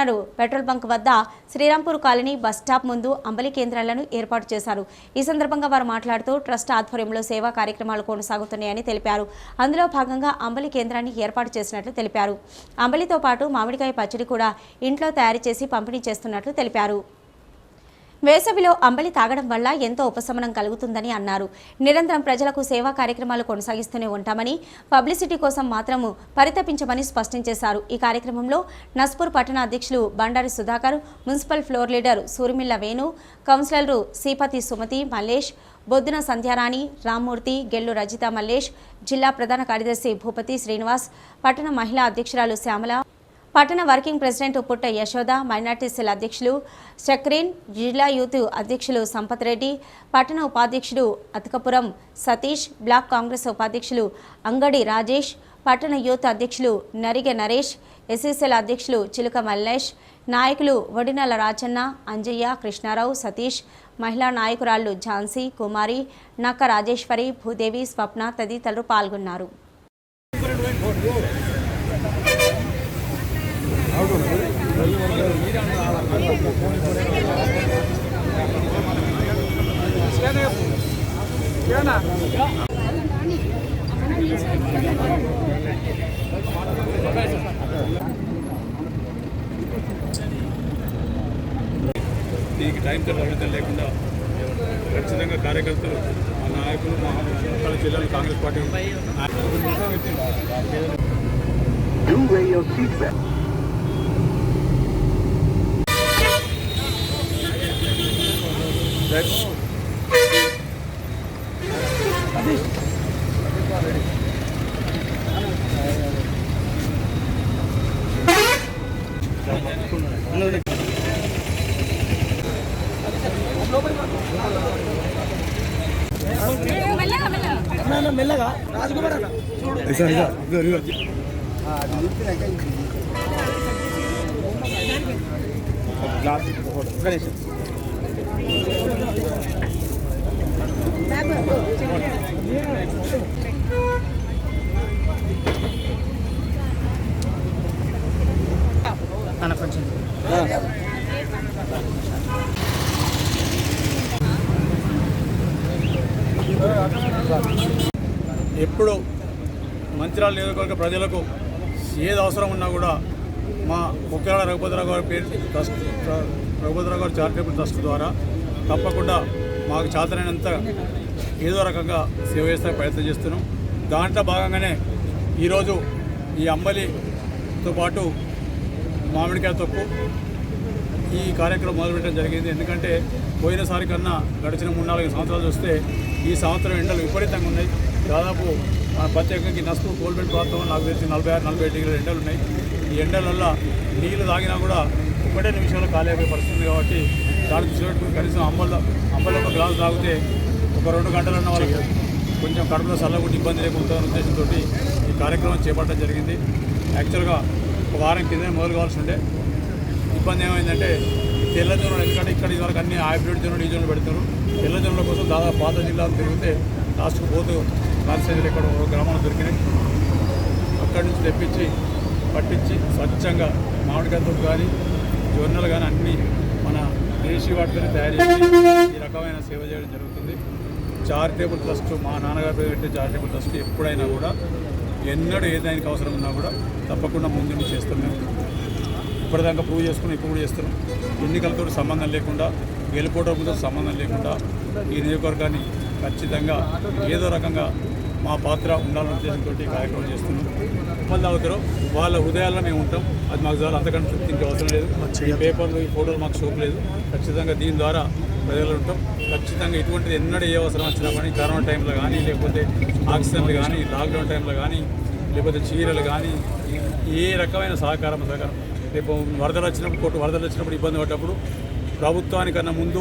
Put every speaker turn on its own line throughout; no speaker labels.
నాడు petrol bunk వద్ద Srirampur colony bus stop ముందు అంబలి కేంద్రాలను ఏర్పాటు చేశారు. ఈ సందర్భంగా వారు మాట్లాడుతూ ట్రస్ట్ ఆధ్వర్యంలో సేవా కార్యక్రమాలు కొనసాగుతున్నాయని తెలిపారు. అందులో భాగంగా అంబలి కేంద్రాన్ని ఏర్పాటు చేసినట్లు తెలిపారు. అంబలితో పాటు మామిడికాయ పచ్చడి కూడా ఇంట్లో తయారు చేసి పంపిణీ చేస్తున్నట్లు తెలిపారు. వేసవిలో అంబలి తాగడం వల్ల ఎంతో ఉపశమనం కలుగుతుందని అన్నారు. నిరంతరం ప్రజలకు సేవా కార్యక్రమాలు కొనసాగిస్తూనే ఉంటామని పబ్లిసిటీ కోసం మాత్రము పరితపించమని స్పష్టం చేశారు. ఈ కార్యక్రమంలో నస్పూర్ పట్టణ అధ్యక్షులు Bandari Sudhakar municipal floor leader Surimilla Venu కౌన్సిలర్లు శ్రీపతి సుమతి మల్లేష్ బొద్దున సంధ్యారాణి రామ్మూర్తి గెల్లు రజిత మల్లేష్ జిల్లా ప్రధాన కార్యదర్శి భూపతి శ్రీనివాస్ పట్టణ మహిళా అధ్యక్షురాలు శ్యామల పట్టణ వర్కింగ్ ప్రెసిడెంట్ పుట్ట యశోద మైనార్టీ సెల్ అధ్యక్షులు చక్రీన్ జిల్లా యూత్ అధ్యక్షులు సంపత్ రెడ్డి పట్టణ ఉపాధ్యక్షుడు అతకపురం సతీష్ బ్లాక్ కాంగ్రెస్ ఉపాధ్యక్షులు అంగడి రాజేష్ పట్టణ యూత్ అధ్యక్షులు నరిగె నరేష్ ఎస్ఎస్ఎల్ అధ్యక్షులు చిలుక మల్లేష్ నాయకులు వడినల రాజన్న అంజయ్య కృష్ణారావు సతీష్ మహిళా నాయకురాళ్ళు ఝాన్సీ కుమారి నక్క రాజేశ్వరి భూదేవి స్వప్న తదితరులు పాల్గొన్నారు.
దీనికి టైం పరిమితం లేకుండా ఖచ్చితంగా కార్యకర్తలు మా నాయకులు మా ముక్కల జిల్లాలో కాంగ్రెస్ పార్టీ.
Do మెల్లగా రాజకుమార్ గణేష్
ఎప్పుడు మంచిర్యాల నియోజకవర్గ ప్రజలకు ఏది అవసరం ఉన్నా కూడా మా ముఖ్యాల రఘుపతిరావు గారి పేరు ట్రస్ట్ ట్ర- రఘుపతిరావు గారి చారిటబుల్ ట్రస్ట్ ద్వారా తప్పకుండా మాకు చేతనైనంత ఏదో రకంగా సేవ చేస్తే ప్రయత్నం చేస్తున్నాం. దాంట్లో భాగంగానే ఈరోజు ఈ అంబలితో పాటు మామిడికాయ తొక్కు ఈ కార్యక్రమం మొదలుపెట్టడం జరిగింది. ఎందుకంటే పోయినసారి కన్నా గడిచిన మూడు నాలుగు సంవత్సరాలు చూస్తే ఈ సంవత్సరం ఎండలు విపరీతంగా ఉన్నాయి. దాదాపు ప్రత్యేకంగా నష్టం కోల్బెట్ ప్రాంతంలో నాకు తెలిసి నలభై ఆరు నలభై డిగ్రీల ఎండలు ఉన్నాయి. ఈ ఎండల వల్ల నీళ్ళు తాగినా కూడా ఒకటే నిమిషంలో ఖాళీ అయిపోయే పరిస్థితి కాబట్టి దాన్ని చూసినట్టు కనీసం అంబల అంబల ఒక గ్లాసు తాగితే ఒక రెండు గంటలన్న వాళ్ళకి కొంచెం కడుపులో చల్లకుండా ఇబ్బంది లేకుండా ఉద్దేశంతో ఈ కార్యక్రమం చేపట్టడం జరిగింది. యాక్చువల్గా ఒక వారం కిందనే మొదలు కావాల్సి ఉండే ఇబ్బంది ఏమైందంటే తెల్ల జొన్నలు ఎందుకంటే ఇక్కడ ఇదివరకు అన్ని హైబ్రిడ్ జొన్నలు ఈ జొన్నలు పెడతారు. తెల్ల కోసం దాదాపు పాత జిల్లాలు తిరిగితే లాస్ట్కు పోతూ కాన్సెంట్లు ఇక్కడ ఒక గ్రామంలో దొరికినాయి. అక్కడి నుంచి తెప్పించి పట్టించి స్వచ్ఛంగా మామిడికాయతో కానీ జొన్నలు కానీ అన్నీ మన దేశీ వాటితో తయారు చేసి ఈ రకమైన సేవ చేయడం జరుగుతుంది. చారిటబుల్ ట్రస్ట్ మా నాన్నగారి పేరు పెట్టే చారిటబుల్ ట్రస్ట్ ఎప్పుడైనా కూడా ఎన్నడూ ఏదైనా అవసరం ఉన్నా కూడా తప్పకుండా ముందుండి చేస్తాం మేము ఇప్పటిదాకా ప్రూవ్ చేసుకుని ఇప్పుడు కూడా చేస్తున్నాం. ఎన్నికలతో సంబంధం లేకుండా గెలుపోవడంతో సంబంధం లేకుండా ఈ నియోజకవర్గాన్ని ఖచ్చితంగా ఏదో రకంగా మా పాత్ర ఉండాలనే ఉద్దేశంతో కార్యక్రమం చేస్తున్నాం. మళ్ళీ అవుతారు వాళ్ళ హృదయాల్లో మేము ఉంటాం. అది మాకు చాలా అంతకంటే చూపించే అవసరం లేదు. ఈ పేపర్లు ఈ ఫోటోలు మాకు చూపలేదు ఖచ్చితంగా దీని ద్వారా ప్రజలు ఉంటాం. ఖచ్చితంగా ఇటువంటిది ఎన్నడూ ఏ అవసరం వచ్చినా కానీ కరోనా టైంలో కానీ లేకపోతే ఆక్సిజన్లు కానీ లాక్డౌన్ టైంలో కానీ లేకపోతే చీరలు కానీ ఏ రకమైన సహకారం సహకారం. రేపు వరదలు వచ్చినప్పుడు కొట్టు వరదలు వచ్చినప్పుడు ఇబ్బంది పడ్డప్పుడు ప్రభుత్వానికన్నా ముందు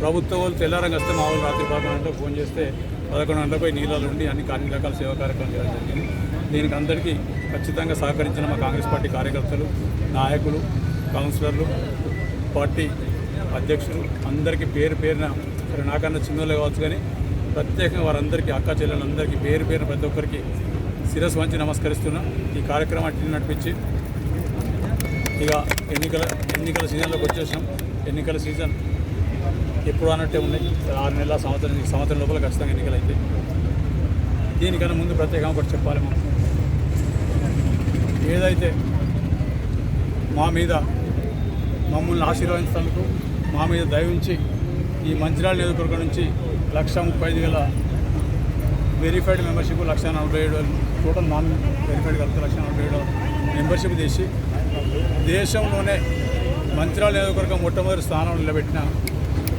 ప్రభుత్వం వాళ్ళు తెల్లారంగా వస్తే మా వాళ్ళు రాత్రి పదకొండు గంటలకు ఫోన్ చేస్తే పదకొండు గంటలపై నీళ్ళలో ఉండి అన్ని అన్ని రకాల సేవా కార్యక్రమాలు చేయడం జరిగింది. దీనికి అందరికీ ఖచ్చితంగా సహకరించిన మా కాంగ్రెస్ పార్టీ కార్యకర్తలు నాయకులు కౌన్సిలర్లు పార్టీ అధ్యక్షులు అందరికీ పేరు పేరున సరే నాకన్నా చిన్నోళ్ళు కావచ్చు కానీ ప్రత్యేకంగా వారందరికీ అక్క చెల్లెలందరికీ పేరు పేరున ప్రతి ఒక్కరికి శిరస్సు వంచి నమస్కరిస్తున్నా. ఈ కార్యక్రమాన్ని నడిపించి ఇక ఎన్నికల ఎన్నికల సీజన్లోకి వచ్చేసాం ఎన్నికల సీజన్ ఎప్పుడు అన్నట్టే ఉన్నాయి. ఆరు నెలల సంవత్సరం సంవత్సరం లోపల ఖచ్చితంగా ఎన్నికలు అయితే దీనికన్నా ముందు ప్రత్యేకంగా ఒకటి చెప్పాలి మనం ఏదైతే మా మీద మమ్మల్ని ఆశీర్వదించినందుకు మా మీద దయవించి ఈ మంచిర్యాల నియోజకవర్గం నుంచి లక్ష ముప్పై ఐదు వేల వెరిఫైడ్ మెంబర్షిప్ లక్ష నలభై ఏడు వేలు. టోటల్ నాన్ వెరిఫైడ్ కలిపి లక్ష నలభై ఏడు మెంబర్షిప్ చేసి దేశంలోనే మంచిర్యాల నియోజకవర్గం మొట్టమొదటి స్థానంలో నిలబెట్టిన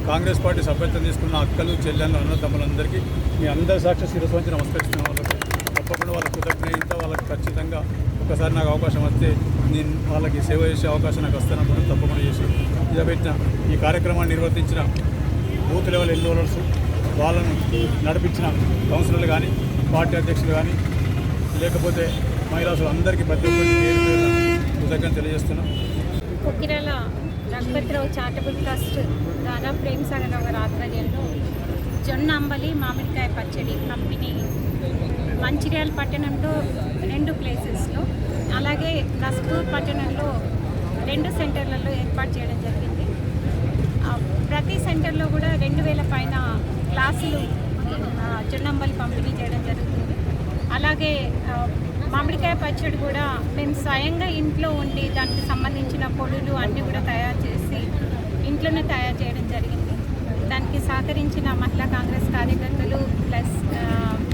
కాంగ్రెస్ పార్టీ సభ్యత్వం తీసుకున్న అక్కలు చెల్లెళ్ళు అన్నదమ్ములందరికీ మీ అందరి సాక్షి శిరస్సు వంచి నమస్కరిస్తున్న వాళ్ళకి తప్పకుండా వాళ్ళకి కృతజ్ఞత వాళ్ళకి ఖచ్చితంగా ఒకసారి నాకు అవకాశం వస్తే నేను వాళ్ళకి సేవ చేసే అవకాశం నాకు వస్తానప్పుడు తప్పకుండా చేసి నిలబెట్టిన ఈ కార్యక్రమాన్ని నిర్వర్తించిన బూత్ లెవెల్ ఎన్రోలర్స్ వాళ్ళను నడిపించిన కౌన్సిలర్లు కానీ పార్టీ అధ్యక్షులు కానీ లేకపోతే మహిళలు అందరికీ ప్రతి ఒక్కరికి పేరు తెలియజేస్తున్నాం.
కొక్కిరాల రఘుపతిరావు చారిటబుల్ ట్రస్ట్ దాదా ప్రేమ్ సాగర్ గారి ఆధ్వర్యంలో జొన్న అంబలి మామిడికాయ పచ్చడి పంపిణీ మంచిర్యాల పట్టణంలో రెండు ప్లేసెస్లో అలాగే నస్పూర్ పట్టణంలో రెండు సెంటర్లలో ఏర్పాటు చేయడం జరిగింది. ప్రతి సెంటర్లో కూడా రెండు వేల పైన క్లాసులు జొన్నంబలి పంపిణీ చేయడం జరుగుతుంది. అలాగే మామిడికాయ పచ్చడి కూడా మేము స్వయంగా ఇంట్లో ఉండి దానికి సంబంధించిన పొడులు అన్నీ కూడా తయారు చేసి ఇంట్లోనే తయారు చేయడం జరిగింది. దానికి సహకరించిన మహిళా కాంగ్రెస్ కార్యకర్తలు ప్లస్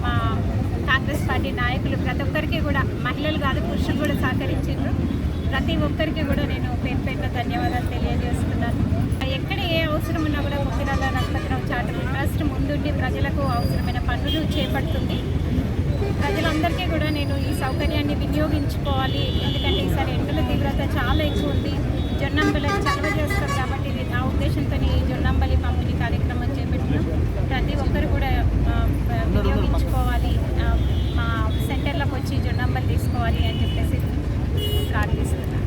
మా కాంగ్రెస్ పార్టీ నాయకులు ప్రతి ఒక్కరికి కూడా మహిళలు కాదు పురుషులు కూడా సహకరించారు ప్రతి ఒక్కరికి కూడా నేను పేరు పేరున ధన్యవాదాలు తెలియజేస్తున్నాను. ఎక్కడ ఏ అవసరం ఉన్నా కూడా ముఖ్యరాల రఘుపతిరావు చారిటబుల్ ట్రస్ట్ ముందుండి ప్రజలకు అవసరమైన పనులు చేపడుతుంది. ప్రజలందరికీ కూడా నేను ఈ సౌకర్యాన్ని వినియోగించుకోవాలి. ఎందుకంటే ఈసారి ఎండల తీవ్రత చాలా ఎక్కువ ఉంది. జొన్నంబలి చలవ చేస్తాం కాబట్టి నా ఉద్దేశంతో ఈ జొన్నంబలి పంపిణీ కార్యక్రమం చేపట్టినాం. ప్రతి ఒక్కరు కూడా వినియోగించుకోవాలి. మా సెంటర్లకు వచ్చి జొన్నంబలి తీసుకోవాలి అని చెప్పేసి ప్రార్థిస్తున్నాను.